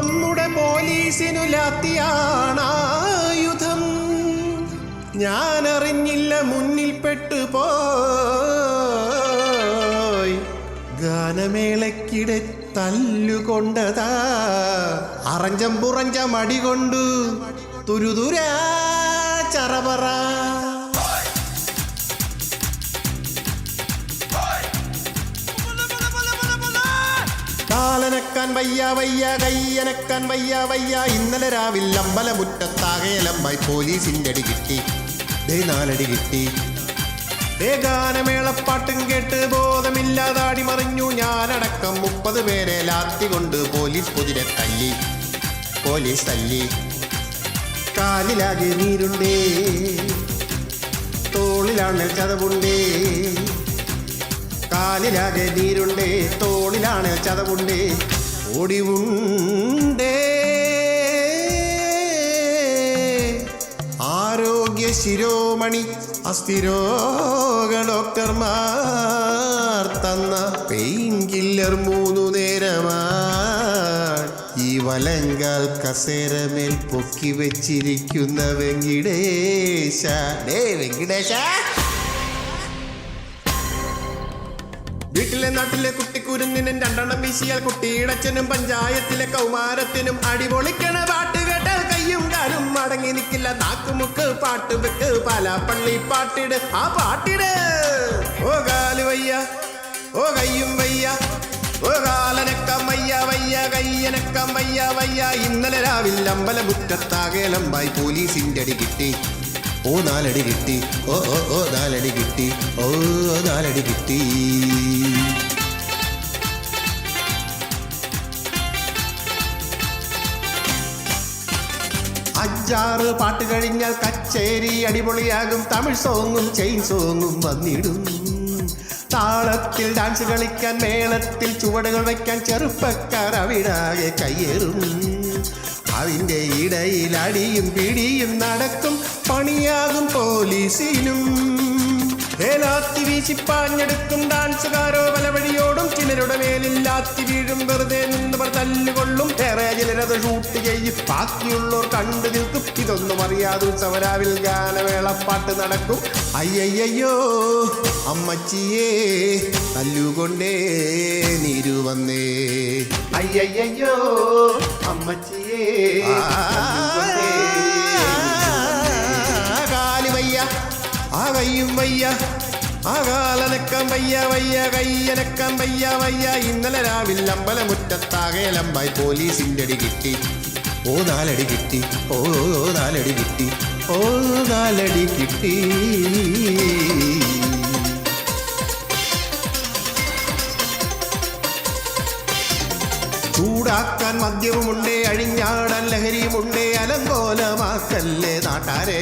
നമ്മുടെ പോലീസിനു ലാത്തിയാണായുധം. ഞാനറിഞ്ഞില്ല മുന്നിൽ പെട്ടുപോയി ഗാനമേളക്കിടെ തല്ലുകൊണ്ടതാ. അറഞ്ചം പുറഞ്ചം അടികൊണ്ടു. തുരുതുരാ ചറപറ. കാലനക്കാൻ വയ്യ വയ്യ കയ്യനക്കാൻ വയ്യ വയ്യ. ഇന്നലെ രാവിലെ അമ്പലമുറ്റത്താകേലമ്പായി പോലീസിന്റെ അടി കിട്ടി. ദേ നാലടി കിട്ടി. ദേ ഗാനമേളപ്പാട്ടും കേട്ട് ബോധമില്ലാതാടി മറിഞ്ഞു. ഞാനടക്കം മുപ്പത് പേരെ ലാത്തി കൊണ്ട് പോലീസ് പൊതിരെ തല്ലി പോലീസ് തല്ലി. കാലിലാകെ നീരുണ്ടേ തോളിലാണ് ചതവുണ്ടേ. കാലിലാകെ നീരുണ്ടേ തോളിലാണ് ചതവുണ്ടേ. ഒടിവുണ്ടേ ആരോഗ്യ ശിരോമണി അസ്ഥിരോഗ ഡോക്ടർമാർ തന്ന പെയിൻ കില്ലർ മൂന്നു നേരമാ ഈ വലങ്കാൽ കസേരമേൽ പൊക്കി വെച്ചിരിക്കുന്ന വെങ്കിടേശ. വെങ്കിടേശ. വീട്ടിലെ നാട്ടിലെ കുട്ടിക്കുരുന്നിനും രണ്ടെണ്ണം വീശിയാൽ കുട്ടിയിടച്ചനും പഞ്ചായത്തിലെ കൗമാരത്തിനും അടിപൊളിക്കണ പാട്ട് കേട്ടാൽ കയ്യും കാലും മടങ്ങി നിൽക്കില്ല നാക്കുമുക്ക് പാട്ട് വെക്ക് പല പള്ളി പാട്ടിട്. ആ പാട്ടിട്. ഓ കാൽ വയ്യ ഓ കയ്യും വയ്യ ഓ കാലനക്കം വയ്യ വയ്യ കയ്യനക്കം വയ്യ വയ്യ. ഇന്നലെ രാവിലെ അമ്പലമുറ്റത്താകേലമ്പായി പോലീസിന്റെ അടി കിട്ടി. ഓ നാലടി കിട്ടി. ഓ ഓ ഓ നാലടി കിട്ടി. ഓ ഓ നാലടി കിട്ടി. അഞ്ചാറ് പാട്ട് കഴിഞ്ഞാൽ കച്ചേരി അടിപൊളിയാകും. തമിഴ് സോങ്ങും ചെയിൻ സോങ്ങും വന്നിടും. താളത്തിൽ ഡാൻസ് കളിക്കാൻ മേളത്തിൽ ചുവടുകൾ വയ്ക്കാൻ ചെറുപ്പക്കാർ അവിടാകെ കയ്യേറും. അതിന്റെ ഇടയിൽ അടിയും പിടിയും നടക്കും. പണിയാകും പോലീസിനും ഏലാത്തി വീശി പാഞ്ഞെടുക്കും ഡാൻസുകാരോ വലവഴിയോടും ചിലരുടെ മേലില്ലാത്തി വീഴും. വെറുതെ നിന്നവർ തല്ലുകൊള്ളും. ഏറെ ചിലരത് ഷൂട്ട് ചെയ്യും. ബാക്കിയുള്ളവർ കണ്ടു നിൽക്കും. ഇതൊന്നും അറിയാതെ ഉത്സവരാവിൽ ഗാനവേളപ്പാട്ട് നടക്കും. അയ്യയ്യോ അമ്മച്ചിയേ തല്ലുകൊണ്ടേ നീരു വന്നേ അയ്യയ്യോ അമ്മച്ചിയേ വയ്യ. ആകാലനക്കം കാലനക്കം വയ്യ വയ്യ കയ്യനക്കം വയ്യ വയ്യ. ഇന്നലെ രാവിലെ അമ്പലമുറ്റത്താകേലമ്പായി പോലീസിന്റെ അടി കിട്ടി. ഓ നാലടി കിട്ടി. ഓ നാലടി കിട്ടി. ഓ നാലടി കിട്ടി. ചൂടാക്കാൻ മദ്യവുമുണ്ടേ അഴിഞ്ഞാടൻ ലഹരിയുമുണ്ടേ അലങ്കോലമാക്കല്ലേ നാട്ടാരേ?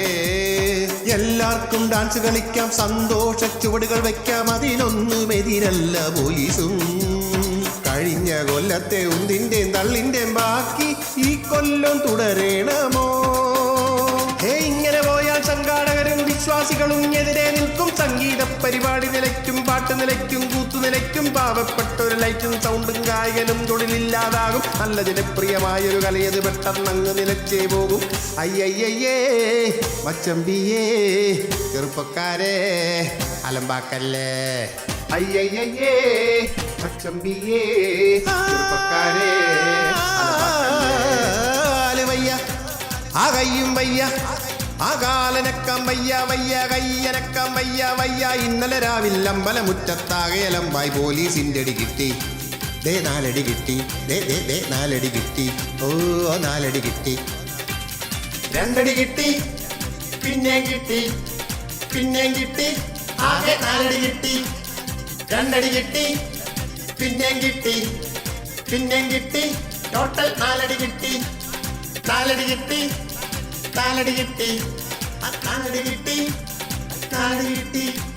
എല്ലാവർക്കും ഡാൻസ് കളിക്കാം സന്തോഷ ചുവടുകൾ വയ്ക്കാം അതിനൊന്നും എതിരല്ല പോലീസും. കഴിഞ്ഞ കൊല്ലത്തെ ഉന്തിന്റെയും തള്ളിന്റെയും ബാക്കി ഈ കൊല്ലം തുടരണമോ നിലയ്ക്കും പാവപ്പെട്ട ഒരു ലൈറ്റും സൗണ്ടും ഗായകനും തൊഴിലില്ലാതാകും. നല്ല ജനപ്രിയമായൊരു കലയത് പെട്ടെന്നങ്ങ് നിലച്ചേ പോകും. അയ്യയ്യേ മച്ചമ്പിയേ ചെറുപ്പക്കാരെ അലമ്പാക്കല്ലേ? അയ്യയ്യേ മച്ചമ്പിയേ ചെറുപ്പക്കാരെ അലമ്പാക്കല്ലേ? വയ്യ ആ കയ്യും വയ്യ. ആ കാലനക്കം വയ്യ വയ്യ കയ്യനക്കം വയ്യ വയ്യ ഇന്നലെ രാവിലെ അമ്പലമുറ്റത്താകേലമ്പായി പോലീസിന്റെ അടി കിട്ടി. ദേ നാലടി കിട്ടി. ദേ ദേ ദേ നാലടി കിട്ടി. ഓ നാലടി കിട്ടി. രണ്ടടി കിട്ടി. പിന്നെയും കിട്ടി. പിന്നെയും കിട്ടി. ആകെ നാലടി കിട്ടി. രണ്ടടി കിട്ടി. പിന്നെയും കിട്ടി. പിന്നെയും കിട്ടി. ടോട്ടൽ നാലടി കിട്ടി. നാലടി കിട്ടി. നാലടി കിട്ടി. ആ കാലടി കിട്ടി. കാലടി കിട്ടി.